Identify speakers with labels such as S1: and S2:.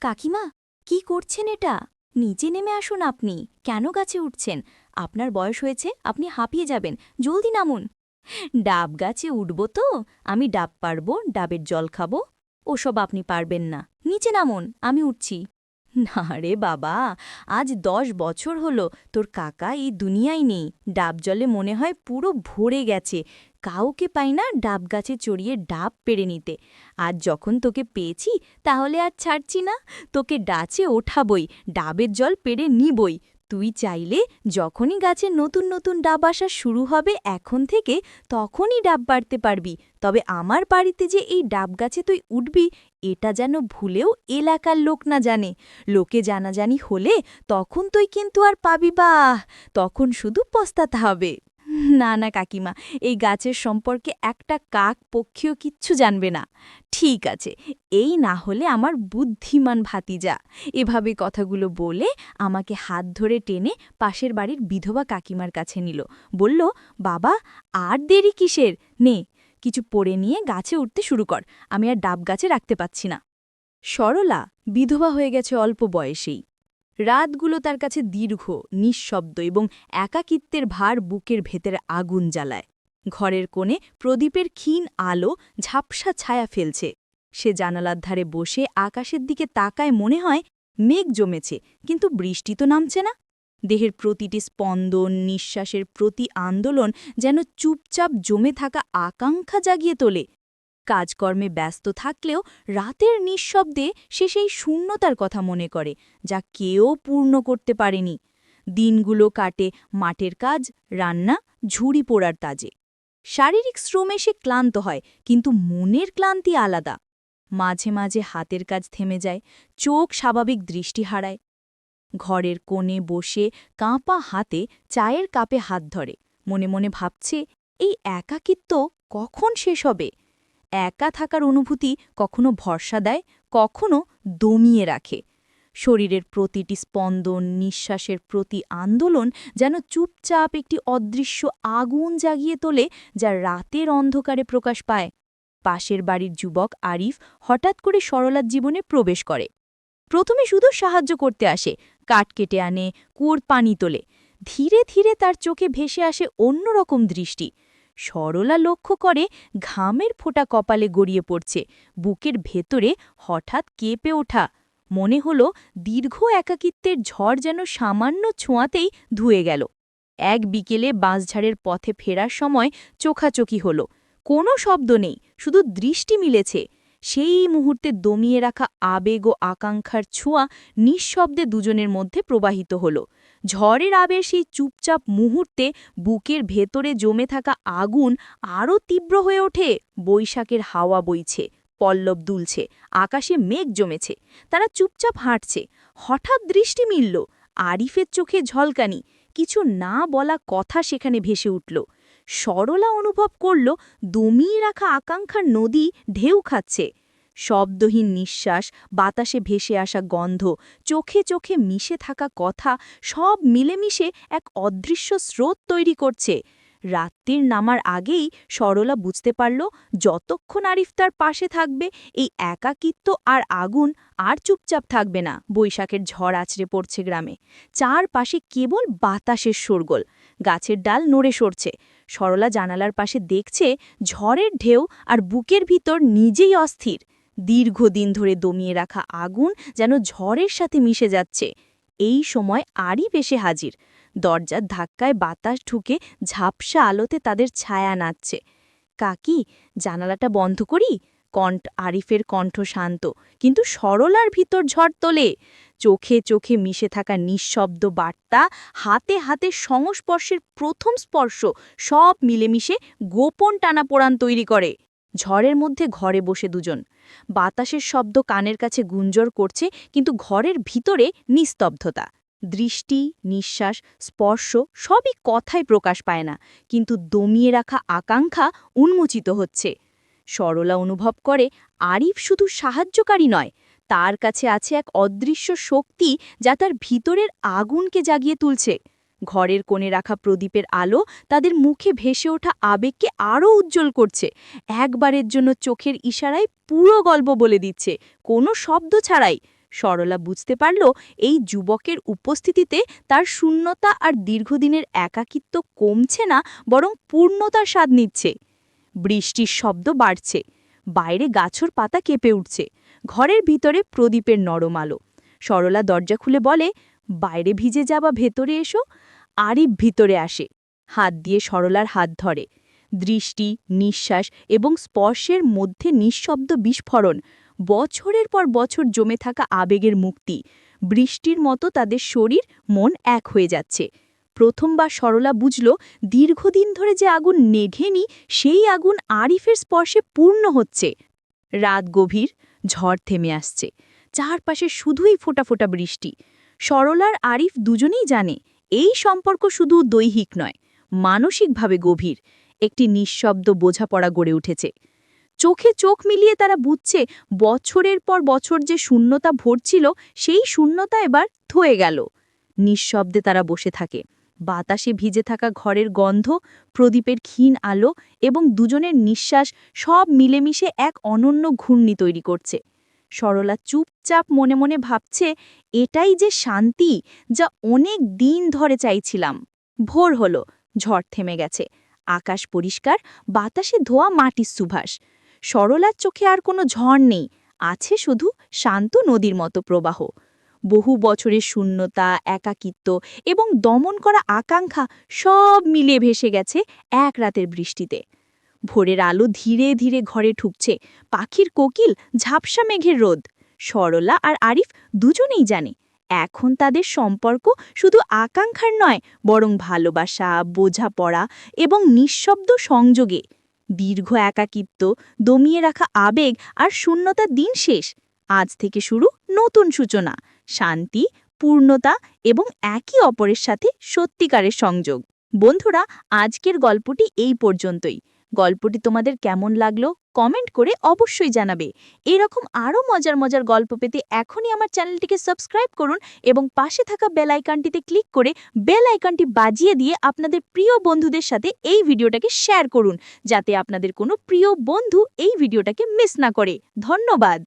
S1: কাকিমা, কি করছেন এটা? নিচে নেমে আসুন আপনি। কেন গাছে উঠছেন? আপনার বয়স হয়েছে, আপনি হাঁপিয়ে যাবেন। জলদি নামুন। ডাব গাছে উঠব তো? আমি ডাব পারব ডাবের জল খাব। ওসব আপনি পারবেন না। নিচে নামুন, আমি উঠছি। না রে বাবা, আজ দশ বছর হলো, তোর কাকা এই দুনিয়ায় নেই। ডাব জলে মনে হয় পুরো ভরে গেছে। কাউকে পাই না ডাব গাছে চড়িয়ে ডাব পেরে নিতে। আজ যখন তোকে পেয়েছি, তাহলে আর ছাড়ছি না। তোকে ডাচে ওঠাবই, ডাবের জল পেরে নিবই। তুই চাইলে যখনই গাছে নতুন নতুন ডাব আসা শুরু হবে এখন থেকে তখনই ডাব বাড়তে পারবি। তবে আমার বাড়িতে যে এই ডাব গাছে তুই উঠবি, এটা যেন ভুলেও এলাকার লোক না জানে। লোকে জানাজানি হলে তখন তুই কিন্তু আর পাবি বা তখন শুধু পস্তাতে হবে। না না, কাকিমা, এই গাছের সম্পর্কে একটা কাক পক্ষীয় কিচ্ছু জানবে না। ঠিক আছে, এই না হলে আমার বুদ্ধিমান ভাতিজা। এভাবে কথাগুলো বলে আমাকে হাত ধরে টেনে পাশের বাড়ির বিধবা কাকিমার কাছে নিল। বলল, বাবা, আর দেরি কিসের? নে, কিছু পড়ে নিয়ে গাছে উঠতে শুরু কর। আমি আর ডাব গাছে রাখতে পাচ্ছি না। সরলা, বিধবা হয়ে গেছে অল্প বয়সেই। রাতগুলো তার কাছে দীর্ঘ, নিঃশব্দ এবং একাকিত্বের ভার বুকের ভেতরে আগুন জ্বালায়। ঘরের কোণে প্রদীপের ক্ষীণ আলো ঝাপসা ছায়া ফেলছে। সে জানালার ধারে বসে আকাশের দিকে তাকায় মনে হয় মেঘ জমেছে, কিন্তু বৃষ্টি তো নামছে না। দেহের প্রতিটি স্পন্দন, নিঃশ্বাসের প্রতি আন্দোলন যেন চুপচাপ জমে থাকা আকাঙ্ক্ষা জাগিয়ে তোলে। কাজকর্মে ব্যস্ত থাকলেও রাতের নিঃশব্দে সে সেই শূন্যতার কথা মনে করে, যা কেউ পূর্ণ করতে পারেনি। দিনগুলো কাটে মাঠের কাজ, রান্না, ঝুড়ি পোড়ার তাজে। শারীরিক শ্রমে সে ক্লান্ত হয়, কিন্তু মনের ক্লান্তি আলাদা। মাঝে মাঝে হাতের কাজ থেমে যায়, চোখ স্বাভাবিক দৃষ্টি হারায়। ঘরের কোণে বসে কাঁপা হাতে চায়ের কাপে হাত ধরে, মনে মনে ভাবছে, এই একাকিত্ব কখন শেষ হবে? একা থাকার অনুভূতি কখনো ভরসা দেয়, কখনো দমিয়ে রাখে। শরীরের প্রতিটি স্পন্দন, নিঃশ্বাসের প্রতি আন্দোলন যেন চুপচাপ একটি অদৃশ্য আগুন জাগিয়ে তোলে যা রাতের অন্ধকারে প্রকাশ পায়। পাশের বাড়ির যুবক আরিফ হঠাৎ করে সরলার জীবনে প্রবেশ করে। প্রথমে শুধু সাহায্য করতে আসে, কাঠ কেটে আনে, কুয়োর পানি তোলে। ধীরে ধীরে তার চোখে ভেসে আসে অন্যরকম দৃষ্টি। সরলা লক্ষ্য করে ঘামের ফোঁটা কপালে গড়িয়ে পড়ছে। বুকের ভেতরে হঠাৎ কেঁপে ওঠা। মনে হল দীর্ঘ একাকিত্বের ঝড় যেন সামান্য ছোঁয়াতেই ধুয়ে গেল। এক বিকেলে বাঁশঝাড়ের পথে ফেরার সময় চোখাচোখি হল। কোনো শব্দ নেই, শুধু দৃষ্টি মিলেছে। সেই মুহূর্তে দমিয়ে রাখা আবেগ ও আকাঙ্ক্ষার ছোঁয়া নিঃশব্দে দুজনের মধ্যে প্রবাহিত হল। ঝড়ের আবের সেই চুপচাপ মুহূর্তে বুকের ভেতরে জমে থাকা আগুন আরও তীব্র হয়ে ওঠে। বৈশাখের হাওয়া বইছে, পল্লব দুলছে, আকাশে মেঘ জমেছে, তারা চুপচাপ হাঁটছে। হঠাৎ দৃষ্টি মিলল, আরিফের চোখে ঝলকানি, কিছু না বলা কথা সেখানে ভেসে উঠল। সরলা অনুভব করল, দমিয়ে রাখা আকাঙ্ক্ষার নদী ঢেউ খাচ্ছে। শব্দহীন নিঃশ্বাস, বাতাসে ভেসে আসা গন্ধ, চোখে চোখে মিশে থাকা কথা, সব মিলেমিশে এক অদৃশ্য স্রোত তৈরি করছে। রাত্রির নামার আগেই সরলা বুঝতে পারল, যতক্ষণ আরিফ তার পাশে থাকবে, এই একাকিত্ব আর আগুন আর চুপচাপ থাকবে না। বৈশাখের ঝড় আছড়ে পড়ছে গ্রামে। চার পাশে কেবল বাতাসের শোরগোল। গাছের ডাল নড়ে সরছে। সরলা জানালার পাশে দেখছে, ঝড়ের ঢেউ আর বুকের ভিতর নিজেই অস্থির। দীর্ঘদিন ধরে দমিয়ে রাখা আগুন যেন ঝড়ের সাথে মিশে যাচ্ছে। এই সময় আরই বেশে হাজির। দরজার ধাক্কায় বাতাস ঢুকে ঝাপসা আলোতে তাদের ছায়া নাচছে। কাকি, জানালাটা বন্ধ করি? কণ্ঠ, আরিফের কণ্ঠ শান্ত, কিন্তু সরলার ভিতর ঝড় তোলে। চোখে চোখে মিশে থাকা নিঃশব্দ বার্তা, হাতে হাতে সংস্পর্শের প্রথম স্পর্শ, সব মিলেমিশে গোপন টানাপোড়ান তৈরি করে। ঝড়ের মধ্যে ঘরে বসে দুজন। বাতাসের শব্দ কানের কাছে গুঞ্জর করছে, কিন্তু ঘরের ভিতরে নিস্তব্ধতা। দৃষ্টি, নিঃশ্বাস, স্পর্শ সবই কথায় প্রকাশ পায় না, কিন্তু দমিয়ে রাখা আকাঙ্ক্ষা উন্মোচিত হচ্ছে। সরলা অনুভব করে, আরিফ শুধু সাহায্যকারী নয়, তার কাছে আছে এক অদৃশ্য শক্তি যা তার ভিতরের আগুনকে জাগিয়ে তুলছে। ঘরের কোণে রাখা প্রদীপের আলো তাদের মুখে ভেসে ওঠা আবেগকে আরও উজ্জ্বল করছে। একবারের জন্য চোখের ইশারায় পুরো গল্প বলে দিচ্ছে। কোনো শব্দ ছাড়াই। সরলা বুঝতে পারল, এই যুবকের উপস্থিতিতে তার শূন্যতা আর দীর্ঘদিনের একাকিত্ব কমছে না, বরং পূর্ণতার স্বাদ নিচ্ছে। বৃষ্টির শব্দ বাড়ছে। বাইরে গাছর পাতা কেঁপে উঠছে। ঘরের ভিতরে প্রদীপের নরম আলো। সরলা দরজা খুলে বলে বাইরে ভিজে যাবা ভেতরে এসো আরিফ ভিতরে আসে। হাত দিয়ে সরলার হাত ধরে। দৃষ্টি, নিঃশ্বাস এবং স্পর্শের মধ্যে নিঃশব্দ বিস্ফোরণ, বছরের পর বছর জমে থাকা আবেগের মুক্তি। বৃষ্টির মতো তাদের শরীর, মন এক হয়ে যাচ্ছে। প্রথমবার সরলা বুঝল, দীর্ঘদিন ধরে যে আগুন নেঘেনি, সেই আগুন আরিফের স্পর্শে পূর্ণ হচ্ছে। রাত গভীর, ঝড় থেমে আসছে। চারপাশে শুধুই ফোঁটা ফোঁটা বৃষ্টি। সরলার আরিফ দুজনেই জানে, এই সম্পর্ক শুধু দৈহিক নয়, মানসিকভাবে গভীর। একটি নিঃশব্দ বোঝাপড়া গড়ে উঠেছে। চোখে চোখ মিলিয়ে তারা বুঝছে, বছরের পর বছর যে শূন্যতা ভরছিল, সেই শূন্যতা এবার থয়ে গেল। নিঃশব্দে তারা বসে থাকে। বাতাসে ভিজে থাকা ঘরের গন্ধ, প্রদীপের ক্ষীণ আলো এবং দুজনের নিঃশ্বাস সব মিলেমিশে এক অনন্য ঘূর্ণি তৈরি করছে। সরলা চুপচাপ মনে মনে ভাবছে, এটাই যে শান্তি যা অনেক দিন ধরে চাইছিলাম। ভোর হলো, ঝড় থেমে গেছে। আকাশ পরিষ্কার, বাতাসে ধোয়া মাটির সুভাষ। সরলার চোখে আর কোনো ঝড় নেই, আছে শুধু শান্ত নদীর মতো প্রবাহ। বহু বছরের শূন্যতা, একাকিত্ব এবং দমন করা আকাঙ্ক্ষা সব মিলে ভেসে গেছে এক রাতের বৃষ্টিতে। ভোরের আলো ধীরে ধীরে ঘরে ঠুকছে পাখির কোকিল, ঝাপসা মেঘের রোদ। সরলা আর আরিফ দুজনেই জানে, এখন তাদের সম্পর্ক শুধু আকাঙ্ক্ষার নয়, বরং ভালোবাসা, বোঝাপড়া এবং নিঃশব্দ সংযোগে। দীর্ঘ একাকিত্ব, দমিয়ে রাখা আবেগ আর শূন্যতার দিন শেষ। আজ থেকে শুরু নতুন সূচনা, শান্তি, পূর্ণতা এবং একে অপরের সাথে সত্যিকারের সংযোগ। বন্ধুরা, আজকের গল্পটি এই পর্যন্তই। গল্পটি তোমাদের কেমন লাগল কমেন্ট করে অবশ্যই জানাবে। এরকম আরও মজার মজার গল্প পেতে এখনই আমার চ্যানেলটিকে সাবস্ক্রাইব করুন এবং পাশে থাকা বেল আইকনটিতে ক্লিক করে বেল আইকনটি বাজিয়ে দিয়ে আপনাদের প্রিয় বন্ধুদের সাথে এই ভিডিওটাকে শেয়ার করুন, যাতে আপনাদের কোনো প্রিয় বন্ধু এই ভিডিওটাকে মিস না করে। ধন্যবাদ।